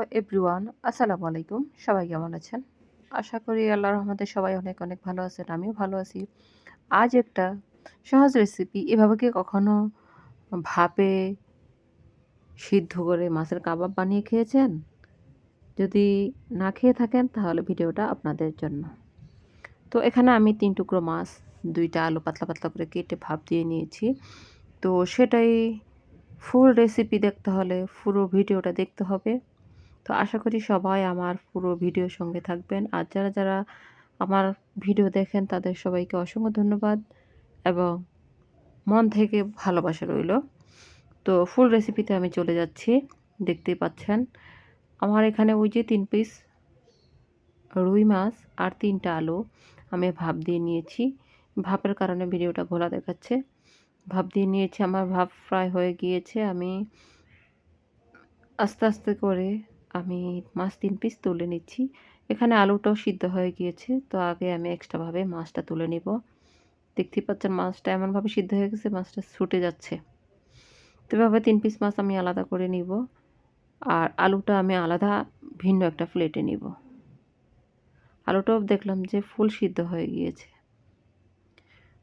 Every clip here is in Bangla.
হ্যালো এভরিওয়ান, আসসালামু আলাইকুম। সবাই কেমন আছেন? আশা করি আল্লাহর রহমতে সবাই অনেক অনেক ভালো আছেন, আমিও ভালো আছি। আজ একটা সহজ রেসিপি এভাবে কি কখনো ভাপে সিদ্ধ করে মাছের কাবাব বানিয়ে খেয়েছেন? যদি না খেয়ে থাকেন, তাহলে ভিডিওটা আপনাদের জন্য। তো এখানে আমি তিন টুকরো মাছ, দুইটা আলু পাতলা পাতলা করে কেটে ভাপ দিয়ে নিয়েছি। তো সেটাই ফুল রেসিপি দেখতে হলে পুরো ভিডিওটা দেখতে হবে। তো আশা করি সবাই আমার পুরো ভিডিওর সঙ্গে থাকবেন। আর যারা যারা আমার ভিডিও দেখেন, তাদের সবাইকে অসংখ্য ধন্যবাদ এবং মন থেকে ভালোবাসা রইল। তো ফুল রেসিপিতে আমি চলে যাচ্ছি, দেখতেই পাচ্ছেন। আমার এখানে ওই যে তিন পিস রুই মাছ আর তিনটা আলু আমি ভাপ দিয়ে নিয়েছি। ভাপের কারণে ভিডিওটা ঘোলা দেখাচ্ছে। ভাপ দিয়ে নিয়েছি, আমার ভাপ ফ্রাই হয়ে গিয়েছে। আমি আস্তে আস্তে করে আমি মাছ তিন পিস তুলে নিচ্ছি। এখানে আলুটাও সিদ্ধ হয়ে গিয়েছে, তো আগে আমি এক্সট্রাভাবে মাছটা তুলে নিব। দেখতেই পাচ্ছেন মাছটা এমনভাবে সিদ্ধ হয়ে গেছে, মাছটা ছুটে যাচ্ছে। তো এভাবে তিন পিস মাছ আমি আলাদা করে নিব। আর আলুটা আমি আলাদা ভিন্ন একটা প্লেটে নিব। আলুটাও দেখলাম যে ফুল সিদ্ধ হয়ে গিয়েছে।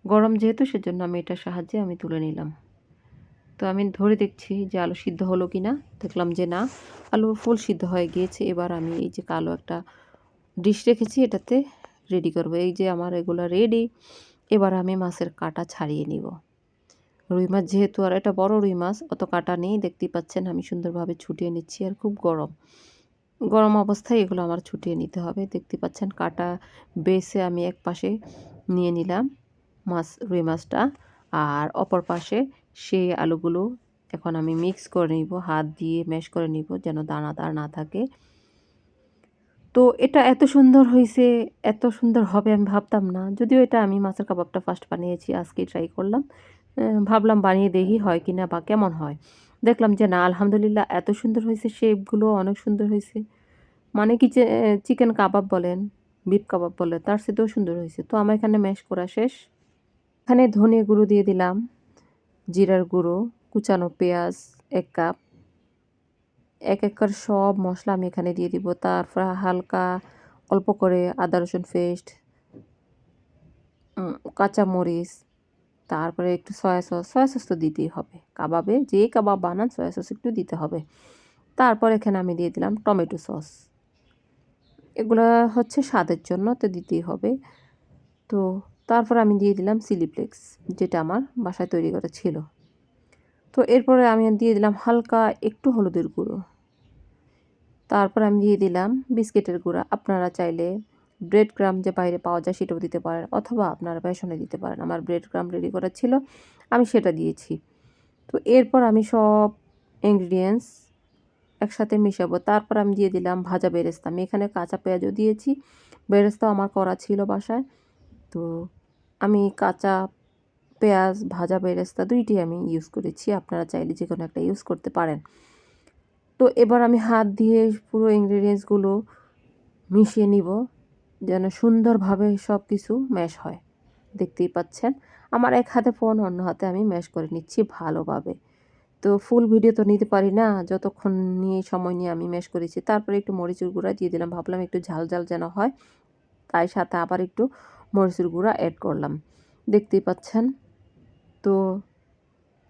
গরম যেহেতু, সেজন্য আমি এটার সাহায্যে আমি তুলে নিলাম। তো আমি ধরে দেখছি যে আলু সিদ্ধ হলো কি না দেখলাম যে না আলু ফুল সিদ্ধ হয়ে গিয়েছে। এবার আমি এই যে কালো একটা ডিশ রেখেছি, এটাতে রেডি করব। এই যে আমার এগুলো রেডি এবার আমি মাছের কাটা ছাড়িয়ে নিব। রুই মাছ যেহেতু, আর এটা বড় রুই মাছ, অত কাটা নেই, দেখতেই পাচ্ছেন আমি সুন্দরভাবে ছুটিয়ে নিচ্ছি, আর খুব গরম। গরম অবস্থায় এগুলো আমার ছুটিয়ে নিতে হবে। দেখতে পাচ্ছেন কাটা বেসে আমি এক পাশে নিয়ে নিলাম মাছ, রুই মাছটা, আর অপর পাশে সেই আলুগুলো এখন আমি মিক্স করে নিব, হাত দিয়ে ম্যাশ করে নিব যেন দানা দানাদার না থাকে। তো এটা এত সুন্দর হয়েছে, এত সুন্দর হবে আমি ভাবতাম না। যদিও এটা আমি মাছের কাবাবটা ফার্স্ট বানিয়েছি আজকে ট্রাই করলাম। ভাবলাম বানিয়ে দেখি হয় কি না বা কেমন হয়। দেখলাম যে না, আলহামদুলিল্লাহ এত সুন্দর হয়েছে শেপগুলো অনেক সুন্দর হয়েছে। মানে কি চিকেন কাবাব বলেন বিফ কাবাব বলেন তার সাথেও সুন্দর হয়েছে। তো আমার এখানে ম্যাশ করা শেষ। এখানে ধনে গুঁড়ো দিয়ে দিলাম। জিরার গুঁড়ো, কুচানো পেঁয়াজ, এক কাপ। এক একর সব মশলা আমি এখানে দিয়ে দিব। তারপর হালকা অল্প করে আদা, রসুন পেস্ট কাঁচামরিচ, তারপরে একটু সয়া সস। সয়া সস তো দিতেই হবে। কাবাবে, যে কাবাব বানান, সয়া সস একটু দিতে হবে। তারপর এখানে আমি দিয়ে দিলাম টমেটো সস। এগুলো হচ্ছে স্বাদের জন্য তো দিতেই হবে। তো তারপর আমি দিয়ে দিলাম সিলিপ্লেক্স যেটা আমার বাসায় তৈরি করা ছিল। তো এরপরে আমি দিয়ে দিলাম হালকা একটু হলুদের গুঁড়ো। তারপর আমি দিয়ে দিলাম বিস্কিটের গুঁড়া। আপনারা চাইলে ব্রেড ক্রাম যে বাইরে পাওয়া যায় সেটাও দিতে পারেন, অথবা আপনারা বেসনে দিতে পারেন। আমার ব্রেড ক্রাম রেডি করা ছিল, আমি সেটা দিয়েছি। তো এরপর আমি সব ইনগ্রিডিয়েন্টস একসাথে মিশাবো। তারপর আমি দিয়ে দিলাম ভাজা বেরেস্তা। আমি এখানে কাঁচা পেঁয়াজও দিয়েছি। বেরেস্তাও আমার করা ছিল বাসায়। তো আমি কাঁচা পেঁয়াজ, ভাজা বেরেস্তা দুইটি আমি ইউজ করেছি। আপনারা চাইলে যে কোনো একটা ইউজ করতে পারেন। তো এবার আমি হাত দিয়ে পুরো ইনগ্রিডিয়েন্টসগুলো মিশিয়ে নিব, যেন সুন্দরভাবে সব কিছু ম্যাশ হয়। দেখতেই পাচ্ছেন, আমার এক হাতে ফোন অন্য হাতে আমি ম্যাশ করে নিচ্ছি ভালোভাবে। তো ফুল ভিডিও তো নিতে পারি না, যতক্ষণ নিয়ে সময় নিয়ে আমি ম্যাশ করেছি। তারপরে একটু মরিচুর গুঁড়া দিয়ে দিলাম, ভাবলাম একটু ঝাল ঝাল যেন হয়। তাই সাথে আবার একটু মরিচুর গুঁড়া অ্যাড করলাম। দেখতেই পাচ্ছেন? তো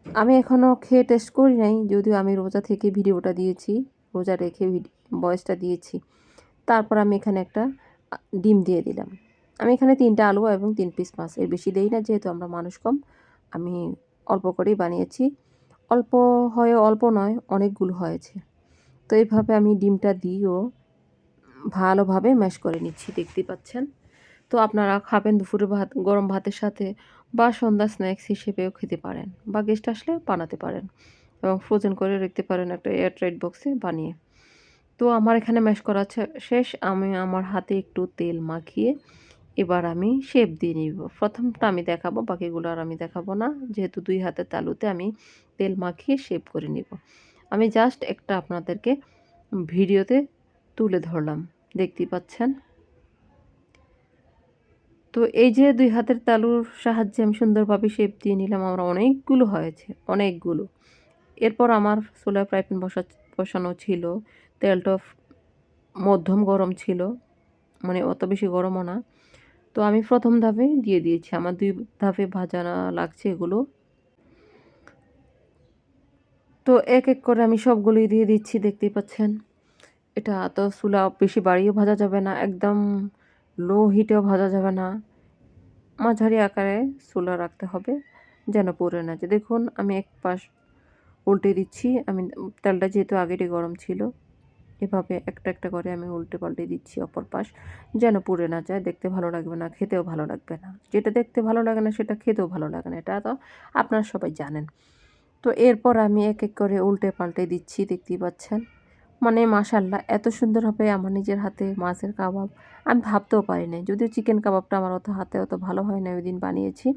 আমি এখনও খেয়ে টেস্ট করি নাই, যদিও আমি রোজা থেকে ভিডিওটা দিয়েছি, রোজা রেখে বয়সটা দিয়েছি। তারপর আমি এখানে একটা ডিম দিয়ে দিলাম। আমি এখানে তিনটা আলু এবং তিন পিস মাছ, এর বেশি দেই না, যেহেতু আমরা মানুষ কম। আমি অল্প করেই বানিয়েছি। অল্প হয়ে, অল্প নয়, অনেকগুলো হয়েছে। তো এইভাবে আমি ডিমটা দিয়েও ভালোভাবে ম্যাশ করে নিচ্ছি দেখতে পাচ্ছেন? তো আপনারা খাবেন দুপুরে ভাত, গরম ভাতের সাথে বা সন্ধ্যা স্ন্যাক্স হিসেবেও খেতে পারেন বা গেস্ট আসলে বানাতে পারেন এবং ফ্রোজেন করে রাখতে পারেন একটা এয়ারটাইট বক্সে বানিয়ে। তো আমার এখানে ম্যাশ করা শেষ আমি আমার হাতে একটু তেল মাখিয়ে এবার আমি শেপ দিয়ে নিব। প্রথমটা আমি দেখাবো, বাকিগুলো আর আমি দেখাবো না। যেহেতু দুই হাতের তালুতে আমি তেল মাখিয়ে শেপ করে নিব। আমি জাস্ট একটা আপনাদেরকে ভিডিওতে তুলে ধরলাম। দেখতেই পাচ্ছেন? তো এই যে দুই হাতের তালুর সাহায্যে আমি সুন্দরভাবে শেপ দিয়ে নিলাম, আমার অনেকগুলো হয়েছে, অনেকগুলো। এরপর আমার সোলার ফ্রাই প্যান বসা, বসানো ছিল, তেলটা মধ্যম গরম ছিল মানে অত বেশি গরমও না। তো আমি প্রথম ধাপে দিয়ে দিয়েছি, আমার দুই ধাপে ভাজা লাগছে এগুলো। তো এক এক করে আমি সবগুলোই দিয়ে দিচ্ছি, দেখতেই পাচ্ছেন। এটা তো চুলা বেশি বাড়িয়েও ভাজা যাবে না, একদম লো হিটেও ভাজা যাবে না। মাঝারি আকারে চুলা রাখতে হবে যেন পড়ে না যে দেখুন, আমি এক পাশ উল্টে দিচ্ছি। আমি তেলটা যেহেতু আগেরই গরম ছিল, এভাবে একটা একটা করে আমি উল্টে পাল্টে দিচ্ছি অপর পাশ যেন পুড়ে না যায়। দেখতে ভালো লাগবে না, খেতেও ভালো লাগবে না। যেটা দেখতে ভালো লাগে না, সেটা খেতেও ভালো লাগে না। এটা তো আপনারা সবাই জানেন। তো এরপর আমি এক এক করে উল্টে পাল্টে দিচ্ছি, দেখতেই পাচ্ছেন। মানে মাশাল্লাহ, এত সুন্দর হবে আমার নিজের হাতে মাছের কাবাব। আমি ভাবতেও পারিনি, যদিও চিকেন কাবাবটা আমার অত হাতে অত ভালো হয় না ওই দিন বানিয়েছি।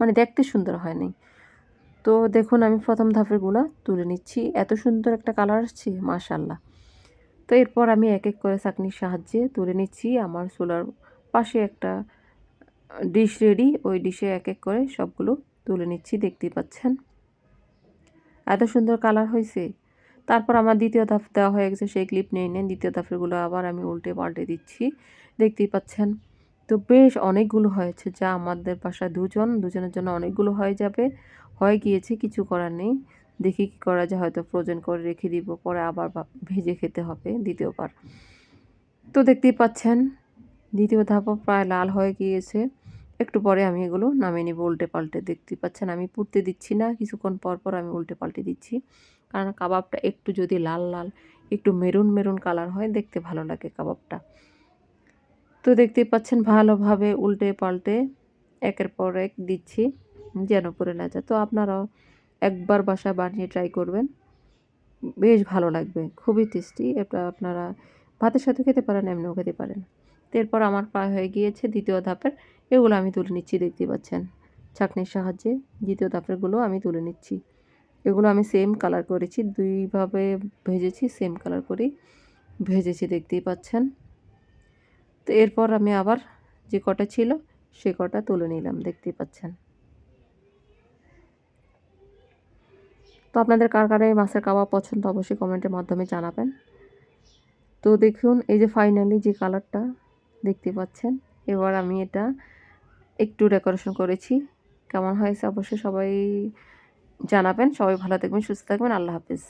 মানে দেখতে সুন্দর হয়নি। তো দেখুন, আমি প্রথম ধাপেরগুলো তুলে নিচ্ছি। এত সুন্দর একটা কালার আসছে, মাশাল্লাহ। তো এরপর আমি এক এক করে চাকনির সাহায্যে তুলে নিচ্ছি। আমার চুলার পাশে একটা ডিশ রেডি ওই ডিশে এক এক করে সবগুলো তুলে নিচ্ছি, দেখতেই পাচ্ছেন। এত সুন্দর কালার হয়েছে তারপর আমার দ্বিতীয় ধাপ দেওয়া হয়ে গেছে, সেই ক্লিপ নিয়ে নেন। দ্বিতীয় ধাপেরগুলো আবার আমি উল্টে পাল্টে দিচ্ছি। দেখতেই পাচ্ছেন? তো বেশ অনেকগুলো হয়েছে যা আমাদের বাসায় দুজন, দুজনের জন্য অনেকগুলো হয়ে যাবে। হয়ে গিয়েছে, কিছু করার নেই। দেখি কি করা যায়, হয়তো ফ্রোজেন করে রেখে দিব, পরে আবার ভেজে খেতে হবে দ্বিতীয়বার। তো দেখতেই পাচ্ছেন, দ্বিতীয় ধাপও প্রায় লাল হয়ে গিয়েছে। একটু পরে আমি এগুলো নামিয়ে নিব, উল্টে পাল্টে। দেখতে পাচ্ছেন, আমি পুড়তে দিচ্ছি না, কিছুক্ষণ পর পর আমি উল্টে পাল্টে দিচ্ছি। কারণ কাবাবটা একটু যদি লাল লাল, একটু মেরুন মেরুন কালার হয়, দেখতে ভালো লাগে কাবাবটা। তো দেখতেই পাচ্ছেন ভালোভাবে উল্টে পাল্টে একের পর এক দিচ্ছি যেন পরে না যায়। তো আপনারাও একবার বাসা বানিয়ে ট্রাই করবেন। বেশ ভালো লাগবে, খুবই টেস্টি এটা আপনারা ভাতের সাথে খেতে পারেন, এমনিও খেতে পারেন। এরপর আমার প্রায় হয়ে গিয়েছে দ্বিতীয় ধাপের, এগুলো আমি তুলে নিচ্ছি দেখতে পাচ্ছেন। চাকনির সাহায্যে দ্বিতীয় ধাপেরগুলো আমি তুলে নিচ্ছি। এগুলো আমি সেম কালার করেছি, দুইভাবে ভেজেছি সেম কালার করেই ভেজেছি, দেখতেই পাচ্ছেন। তো এরপর আমি আবার যে কটা ছিল, সে কটা তুলে নিলাম, দেখতেই পাচ্ছেন। তো আপনাদের কার কার মাছের কাবাব পছন্দ, অবশ্যই কমেন্টের মাধ্যমে জানাবেন। তো দেখুন, এই যে ফাইনালি যে কালারটা দেখতে পাচ্ছেন। এবার আমি এটা একটু ডেকোরেশন করেছি। কেমন হয়েছে? অবশ্যই সবাই জানাবেন। সবাই ভালো থাকবেন সুস্থ থাকবেন। আল্লাহ হাফিজ।